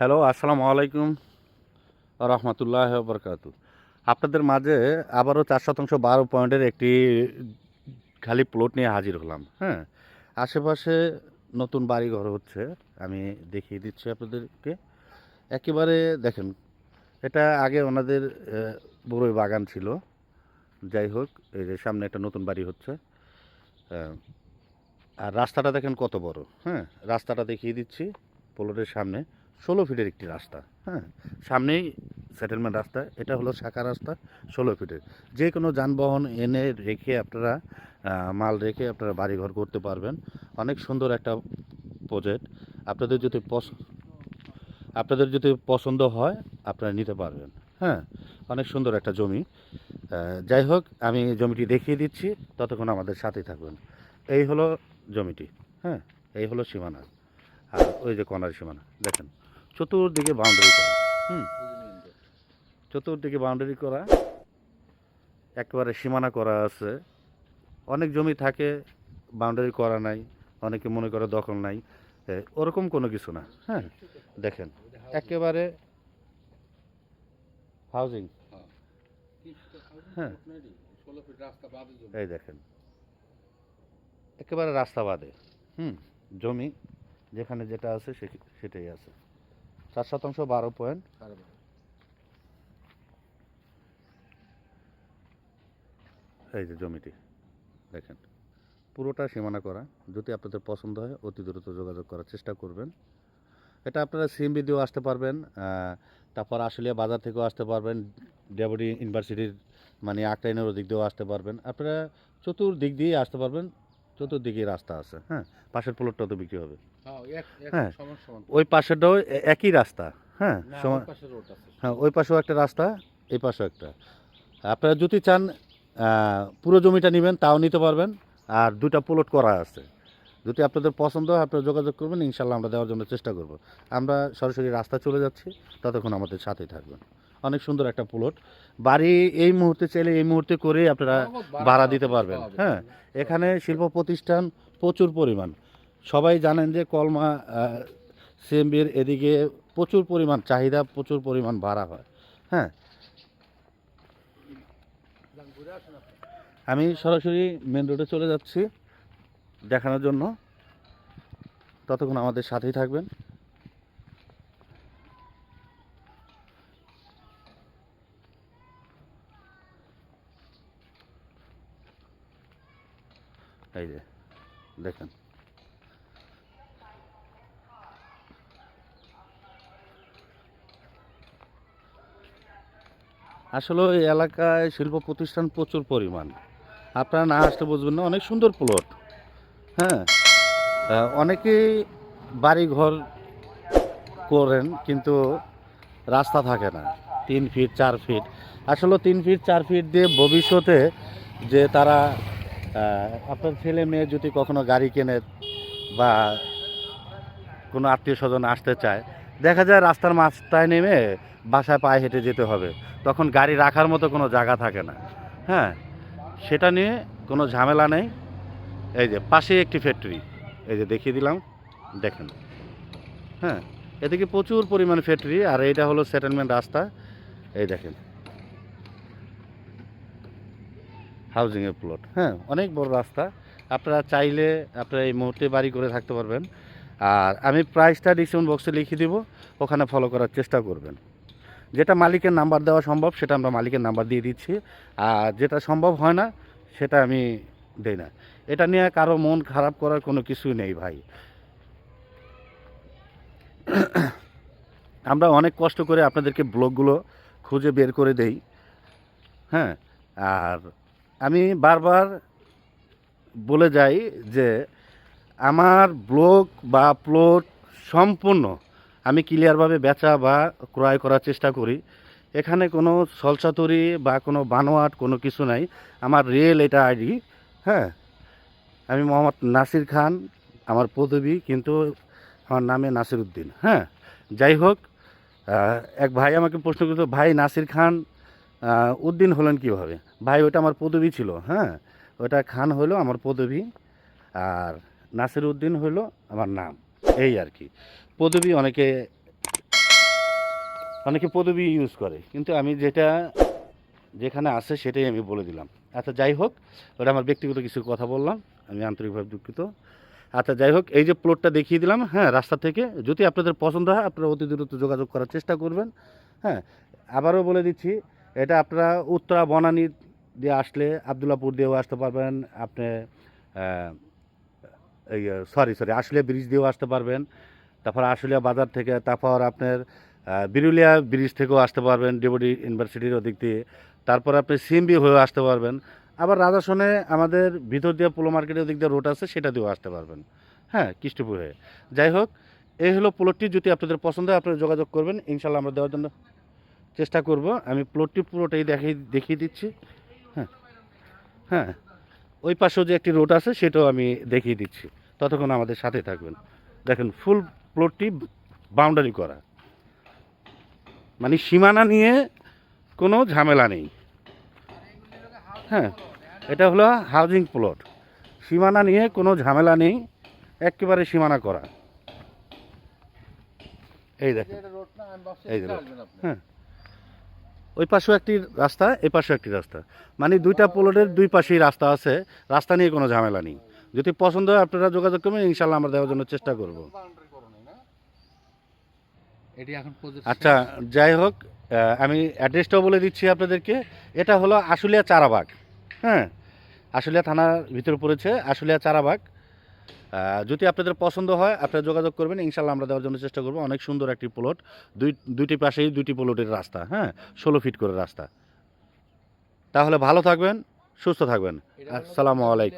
Hello, আসসালামু আলাইকুম রহমতুল্লাহ বরকাত আপনাদের মাঝে আবারও চার শতাংশ বারো পয়েন্টের একটি খালি প্লট নিয়ে হাজির হলাম হ্যাঁ? আশেপাশে নতুন বাড়ি ঘর হচ্ছে, আমি দেখিয়ে দিচ্ছি আপনাদেরকে। একেবারে দেখেন, এটা আগে ওনাদের বড়ই বাগান ছিল। যাই হোক, এই যে সামনে একটা নতুন বাড়ি হচ্ছে আর রাস্তাটা দেখেন কত বড় হ্যাঁ? রাস্তাটা দেখিয়ে দিচ্ছি প্লটের সামনে। ষোলো ফিটের একটি রাস্তা হ্যাঁ? সামনেই সেটেলমেন্ট রাস্তা, এটা হলো শাখা রাস্তা ষোলো ফিটের। যে কোনো যানবাহন এনে রেখে আপনারা মাল রেখে আপনারা বাড়িঘর করতে পারবেন। অনেক সুন্দর একটা প্রজেক্ট আপনাদের যদি আপনাদের যদি পছন্দ হয়, আপনারা নিতে পারবেন হ্যাঁ? অনেক সুন্দর একটা জমি। যাই হোক, আমি জমিটি দেখিয়ে দিচ্ছি। ততক্ষণ আমাদের সাথেই থাকবেন। এই হলো জমিটি হ্যাঁ? এই হলো সীমানা। আর ওই যে কর্নার সীমানা, দেখেন। চতুর্দিকে বাউন্ডারি করা, হুম? চতুর্দিকে বাউন্ডারি করা, একেবারে সীমানা করা আছে। অনেক জমি থাকে বাউন্ডারি করা নাই, অনেকে মনে করে দখল নাই। ওরকম কোনো কিছু না হ্যাঁ? দেখেন, একেবারে হাউজিং হ্যাঁ? এই দেখেন, একেবারে রাস্তা বাদে, হুম? জমি যেখানে যেটা আছে সেটাই আছে। চার শতাংশ বারো পয়েন্ট। এই যে জমিটি দেখেন পুরোটা সীমানা করা। যদি আপনাদের পছন্দ হয় অতি দ্রুত যোগাযোগ করার চেষ্টা করবেন। এটা আপনারা সিএমবি দিয়েও আসতে পারবেন তারপর আশুলিয়া বাজার থেকেও আসতে পারবেন ডেবুটি ইউনিভার্সিটির মানে আক্রাইনের ওদিক দিয়েও আসতে পারবেন। আপনারা চতুর্দিক দিয়ে আসতে পারবেন চতুর্দিকেই রাস্তা আছে হ্যাঁ? পাশের প্লটটাও তো বিক্রি হবে। হ্যাঁ। ওই পাশেরটাও এ- একই রাস্তা হ্যাঁ? সমান হ্যাঁ ওই পাশেও একটা রাস্তা এই পাশেও একটা। আপনারা যদি চান পুরো জমিটা নেবেন তাও নিতে পারবেন আর দুটা প্লট করা আছে। যদি আপনাদের পছন্দ হয় আপনারা যোগাযোগ করবেন ইনশাল্লাহ আমরা দেওয়ার জন্য চেষ্টা করব। আমরা সরাসরি রাস্তা চলে যাচ্ছি ততক্ষণ আমাদের সাথেই থাকবেন। অনেক সুন্দর একটা প্লট। বাড়ি এই মুহূর্তে চাইলে এই মুহূর্তে করেই আপনারা ভাড়া দিতে পারবেন। হ্যাঁ এখানে শিল্প প্রতিষ্ঠান প্রচুর পরিমাণ। সবাই জানেন যে কলমা সিএমবির এদিকে প্রচুর পরিমাণ চাহিদা প্রচুর পরিমাণ ভাড়া হয়। হ্যাঁ। আমি সরাসরি মেন রোডে চলে যাচ্ছি দেখানোর জন্য। ততক্ষণ আমাদের সাথেই থাকবেন। এই যে, দেখেন। আসলে এই এলাকায় শিল্প প্রতিষ্ঠান প্রচুর পরিমাণ। আপনারা না আসলে বুঝবেন না, অনেক সুন্দর প্লট। হ্যাঁ অনেকেই বাড়ি ঘর করেন, কিন্তু রাস্তা থাকে না, তিন ফিট, চার ফিট। আসলে তিন ফিট, চার ফিট দিয়ে ভবিষ্যতে যে তারা আপনার ছেলে মেয়ে যদি কখনো গাড়ি কেনে বা কোনো আত্মীয় স্বজন আসতে চায়, দেখা যায় রাস্তার মাঝটায় নেমে বাসায় পায়ে হেঁটে যেতে হবে। তখন গাড়ি রাখার মতো কোনো জায়গা থাকে না। হ্যাঁ সেটা নিয়ে কোনো ঝামেলা নেই। এই যে, পাশে একটি ফ্যাক্টরি এই যে, দেখিয়ে দিলাম। দেখেন। হ্যাঁ এদিকে প্রচুর পরিমাণ ফ্যাক্টরি আর এইটা হলো সেটেলমেন্ট রাস্তা। এই দেখেন। হাউজিংয়ের প্লট হ্যাঁ অনেক বড় রাস্তা। আপনারা চাইলে আপনারা এই মুহূর্তে বাড়ি করে থাকতে পারবেন। আর আমি প্রাইসটা ডিসকাউন্ট বক্সে লিখে দিব, ওখানে ফলো করার চেষ্টা করবেন। যেটা মালিকের নাম্বার দেওয়া সম্ভব, সেটা আমরা মালিকের নাম্বার দিয়ে দিচ্ছি। আর যেটা সম্ভব হয় না, সেটা আমি দেই না। এটা নিয়ে কারও মন খারাপ করার কোনো কিছুই নেই ভাই। আমরা অনেক কষ্ট করে আপনাদেরকে ব্লগগুলো খুঁজে বের করে দেই। হ্যাঁ আর আমি বারবার বলে যাই যে আমার ব্লগ বা প্লট সম্পূর্ণ আমি ক্লিয়ারভাবে বেচা বা ক্রয় করার চেষ্টা করি। এখানে কোনো সলসাতুরি বা কোনো বানোয়াট কোনো কিছু নাই। আমার রিয়েল এটা আইডি হ্যাঁ? আমি মোহাম্মদ নাসির খান, আমার পদবী, কিন্তু আমার নামে নাসির উদ্দিন হ্যাঁ? যাই হোক এক ভাই আমাকে প্রশ্ন করতো, ভাই নাসির খান উদ্দিন হলেন কীভাবে? ভাই ওটা আমার পদবী ছিল হ্যাঁ? ওটা খান হলো আমার পদবী আর নাসির উদ্দিন হলো আমার নাম, এই আর কি। পদবী অনেকে অনেকে পদবী ইউজ করে, কিন্তু আমি যেটা, যেখানে আছে সেটাই আমি বলে দিলাম। আচ্ছা যাই হোক, ওটা আমার ব্যক্তিগত কিছু কথা বললাম, আমি আন্তরিকভাবে দুঃখিত। আচ্ছা যাই হোক, এই যে প্লটটা দেখিয়ে দিলাম হ্যাঁ রাস্তা থেকে, যদি আপনাদের পছন্দ হয়, আপনারা অতি দ্রুত যোগাযোগ করার চেষ্টা করবেন হ্যাঁ। আবারও বলে দিচ্ছি, এটা আপনারা উত্তরা, বনানী দিয়ে আসলে আবদুল্লাপুর দিয়েও আসতে পারবেন, আপনি এই সরি সরি আশুলিয়া ব্রিজ দিয়েও আসতে পারবেন। তারপর আশুলিয়া বাজার থেকে, তারপর আপনার বিরুলিয়া ব্রিজ থেকেও আসতে পারবেন ডিবডি ইউনিভার্সিটির ওদিক দিয়ে। তারপর আপনি সিএমবি হয়েও আসতে পারবেন। আবার রাজাসনে আমাদের ভিতর দিয়ে পোলো মার্কেটের ওদিক দিয়ে রোড আছে, সেটা দিয়েও আসতে পারবেন। হ্যাঁ কৃষ্ণপুর হয়ে। যাই হোক, এই হলো প্লটটি যদি আপনাদের পছন্দ হয়, আপনারা যোগাযোগ করবেন। ইনশাল্লাহ আমরা দেওয়ার জন্য চেষ্টা করব। আমি প্লটটি পুরোটাই দেখিয়ে দেখিয়ে দিচ্ছি। হ্যাঁ হ্যাঁ। ওই পাশেও যে একটি রোড আছে সেটাও আমি দেখিয়ে দিচ্ছি। ততক্ষণ আমাদের সাথে থাকবেন। দেখেন ফুল প্লটটি বাউন্ডারি করা। মানে সীমানা নিয়ে কোনো ঝামেলা নেই। হ্যাঁ এটা হলো হাউজিং প্লট সীমানা নিয়ে কোনো ঝামেলা নেই। একেবারে সীমানা করা। এই দেখেন। এটা রোড না আমি ভাবছি এই আপনি। হ্যাঁ। ওই পাশেও একটি রাস্তা এই পাশেও একটি রাস্তা। মানে দুইটা প্লটের দুই পাশেই রাস্তা আছে রাস্তা নিয়ে কোনো ঝামেলা নেই। যদি পছন্দ হয় আপনারা যোগাযোগ করবেন ইনশাল্লাহ আমরা দেওয়ার জন্য চেষ্টা করব। আচ্ছা যাই হোক আমি অ্যাড্রেসটাও বলে দিচ্ছি আপনাদেরকে। এটা হলো আশুলিয়া চারাবাগ। হ্যাঁ আশুলিয়া থানার ভিতরে পড়েছে আশুলিয়া চারাবাগ। যদি আপনাদের পছন্দ হয় আপনারা যোগাযোগ করবেন। ইনশাল্লাহ আমরা দেওয়ার জন্য চেষ্টা করব। অনেক সুন্দর একটি প্লট দুই দুইটি পাশেই দুইটি প্লটের রাস্তা হ্যাঁ? ষোলো ফিট করে রাস্তা। তাহলে ভালো থাকবেন সুস্থ থাকবেন। আসসালামু আলাইকুম।